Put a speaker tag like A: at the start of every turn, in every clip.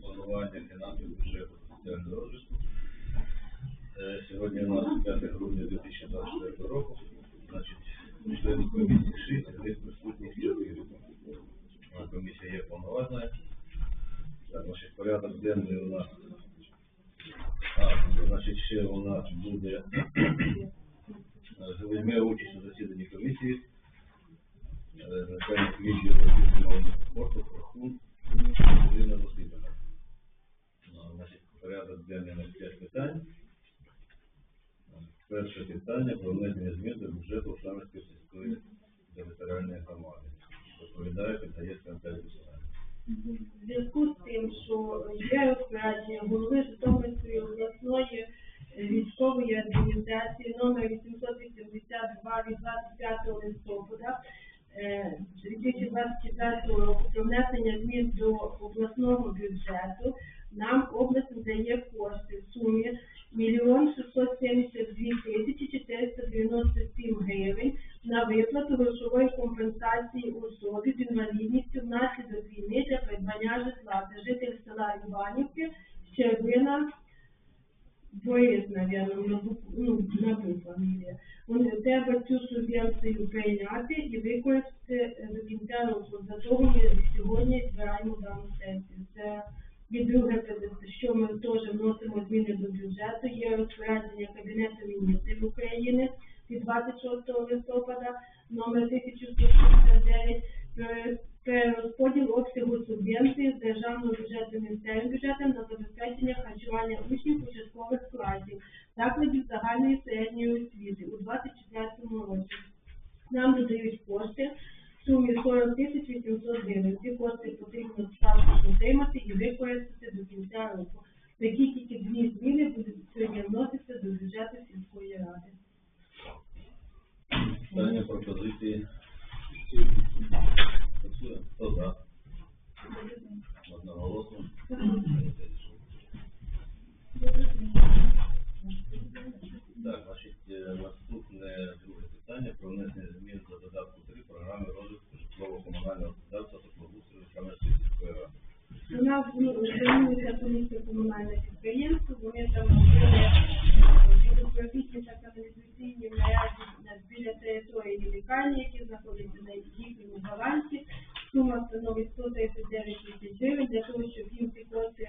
A: планування фінансів бюджету соціального розвитку. Е, Сьогодні у нас 5 грудня 2024 року. Значить, членів комісії 6, з них присутніх 4. Комісія є повноважна. Значить, порядок денний у нас. А, значить, ще у нас буде е, візьме участь у засіданні комісії е, начальник відділу спорту Прохун Ірина Васильівна. Ну, порядок денний на 5 питань. Перше питання про внесення змін до бюджету Шамерської сільської територіальної громади. Доповідає піддається Наталія.
B: В зв'язку з тим, що є розпорядження голови Житомирської обласної військової адміністрації номер 882 від 25 листопада е, 2024 року внесення змін до обласного бюджету, нам область надає кошти в сумі мільйон 672 тисячі 497 гривень на виплату грошової компенсації особі з інвалідністю внаслідок війни для придбання житла. для житель села Іванівки, Щербина, Борис, навірно, на букву, ну, на букву фамілія. Вони треба цю субвенцію прийняти і використати е, до кінця року. За того ми сьогодні збираємо дану сесію. Це і друге, що ми теж вносимо зміни до бюджету. Є розпорядження Кабінету міністрів України від 26 листопада номер 1169 про перерозподіл обсягу субвенції з державного бюджету місцевим бюджетом на забезпечення харчування учнів початкових класів закладів загальної середньої освіти у 24 році. Нам додають кошти в сумі 40 тисяч 800 гривень. Ці кошти потрібно статус отримати і використати до кінця року. Такі тільки дві зміни будуть сьогодні вноситися до бюджету сільської ради.
A: Питання пропозиції. Працює. Хто за? Одноголосно. Так, значить, е, наступне друге питання про внесення змін до додатку 3 програми розвитку житлово-комунального господарства та благоустрою Кам'янської сільської ради.
B: У нас ну, звернулися комісія комунальне підприємство, вони там робили водопровідні та каналізаційні мережі біля території лікарні, які знаходяться на їхньому балансі. Сума становить 139 тисяч гривень для того, щоб їм ці кошти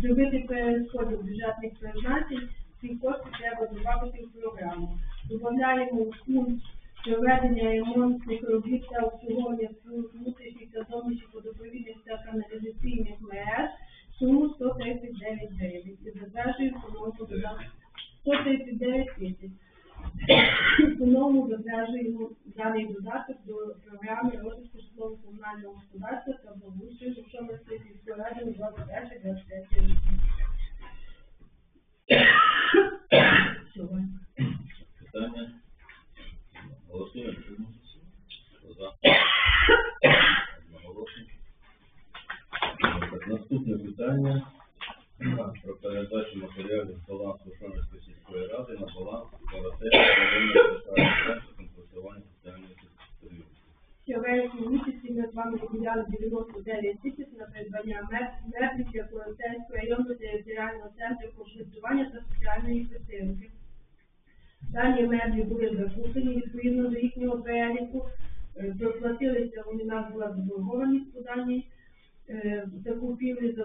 B: зробити перерозподіл бюджетних призначень. Ці кошти треба додати в програму. Додаємо в пункт проведення ремонтних робіт та обслуговування внутрішніх та зовнішніх водопровідних та каналізаційних мереж суму 139 гривень. І затверджує по-новому додатку 139 тисяч. Затверджуємо даний додаток до програми розвитку житлово-комунального господарства та благоустрою Житомирської ми ради на 21 23 роки. Всього.
A: Питання? Голосуємо. Хто за? Одноголосно. Так, наступне питання про передачу матеріалів балансу Шомерської сільської ради на баланс центру комплектування соціальної.
B: Ще в вересні місяці ми з вами виділяли 99 тисяч на придбання меб- меблів для Коростенського районного територіального центру комплектування та соціальної підтримки. Дані меблі були закуплені відповідно до їхнього переліку, Е, проплатилися, у нас була заборгованість по даній е, закупівлі,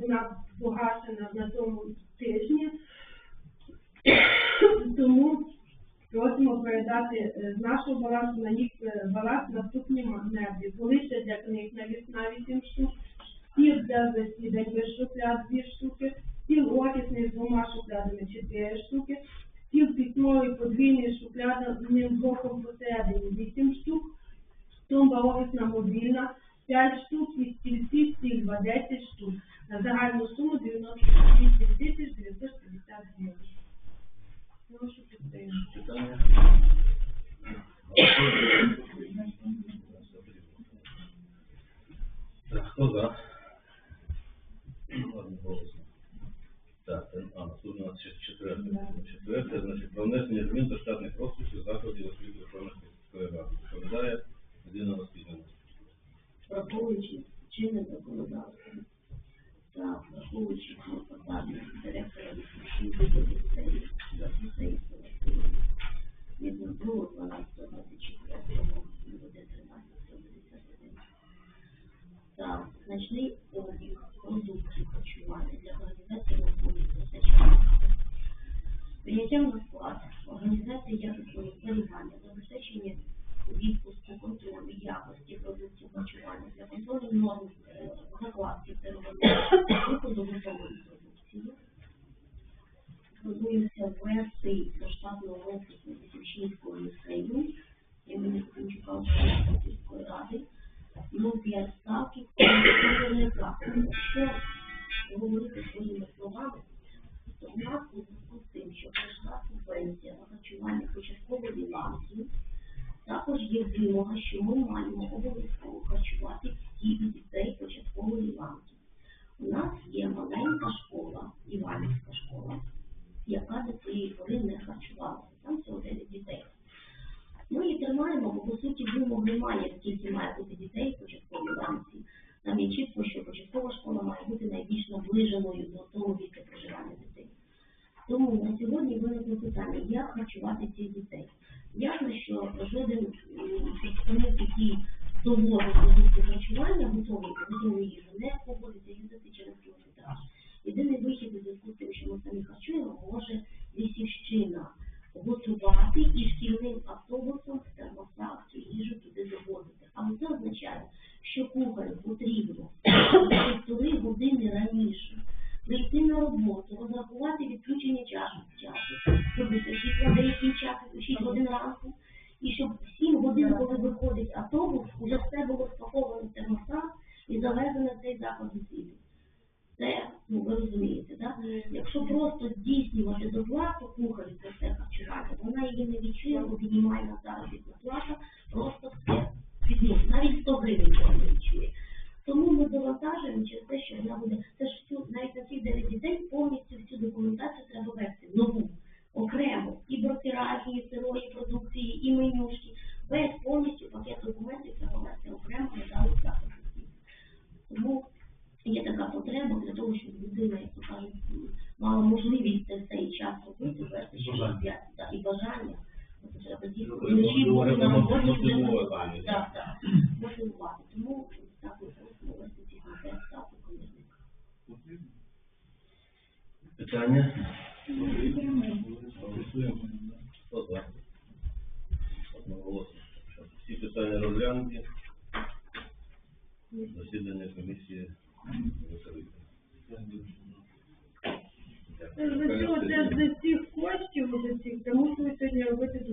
B: вона погашена на тому тижні. Тому просимо передати е, з нашого балансу на їх е, баланс наступні м- меблі. Полиця для книг навісна 8 штук, стіл для засідань без шухляд 2 штуки, стіл офісний з двома шухлядами 4 штуки, стіл письмовий подвійний з шухлядним блоком посередині 8 штук, тумба офісна мобільна 5 штук. І стільці стільва 10
A: Так, хто за? Одноголосно. Так, це- а, наступне у нас ще четверте. Четверте, значить, про внесення змін до штатних розписів закладів освіти сільської ради. Доповідає Ірина Васильівна.
C: Враховуючи чинним законодавством. Так, враховуючи посаду директора відповідної дітей за дітей від 02, 12, 24, буде 13, 51. Так, значний обіг продуктів харчування для організації розбудів постачання. На склад, організації якісного зберігання, забезпечення відпуску, контролю якості продуктів харчування для контролю норм е, закладки виходу готової продукції. Планується ввести до штатного розпису Вісівщинського харчування початкової ланки, також є вимога, що ми маємо обов'язково харчувати всіх дітей початкової ланки. У нас є маленька школа, Іванівська школа, яка до цієї пори не харчувалася. Там всього 9 дітей. Ми її тримаємо, бо по суті вимог немає, скільки має бути дітей в початковій ланці. Там є чітко, що початкова школа має бути найбільш наближеною до того місця проживання дітей. Тому на сьогодні виникло питання, як харчувати цих дітей. Ясно, що жоден представник, який доводить продукти харчування, готовий готову їжу, не погодиться їздити через кілометраж. Єдиний вихід у зв'язку з тим, що ми самі харчуємо, може лісівщина готувати і шкільним автобусом в термосах їжу туди доводити. Але це означає, що кухарю потрібно півтори години раніше прийти на роботу, розрахувати відключення часу часу, зробити світло деякий час, 6 годин ранку, і щоб в 7 годин, коли виходить автобус, уже все було спаковано в термосах і завезено в цей заклад освіти. Це, ну ви розумієте, так? Якщо просто здійснювати доплату кухарю за це харчування, вона її не відчує, бо мінімальна заробітна плата просто все. Ну, навіть 100 гривень вона не відчує. Тому ми довантажуємо через те, що вона буде. Це ж всю, навіть на цих 9 дітей повністю всю документацію треба вести нову, окремо, і брокеражні, і сирої продукції, і менюшки. Весь повністю пакет документів треба вести окремо на даний заклад освіти. Тому є така потреба для того, щоб людина, як то кажуть, м, мала можливість це все і час робити, вести ще
A: Бажання.
C: п'ять, так, і бажання. От Треба роботі вже
A: мотивувати,
C: мотивувати. Так, так, мотивувати. Тому так ми ці на п'ять.
A: Питання? За? Одноголосно. Всі питання розглянуті. Засідання комісії закрите.
B: Ж цього, це за цих коштів, за цих, це мусили сьогодні робити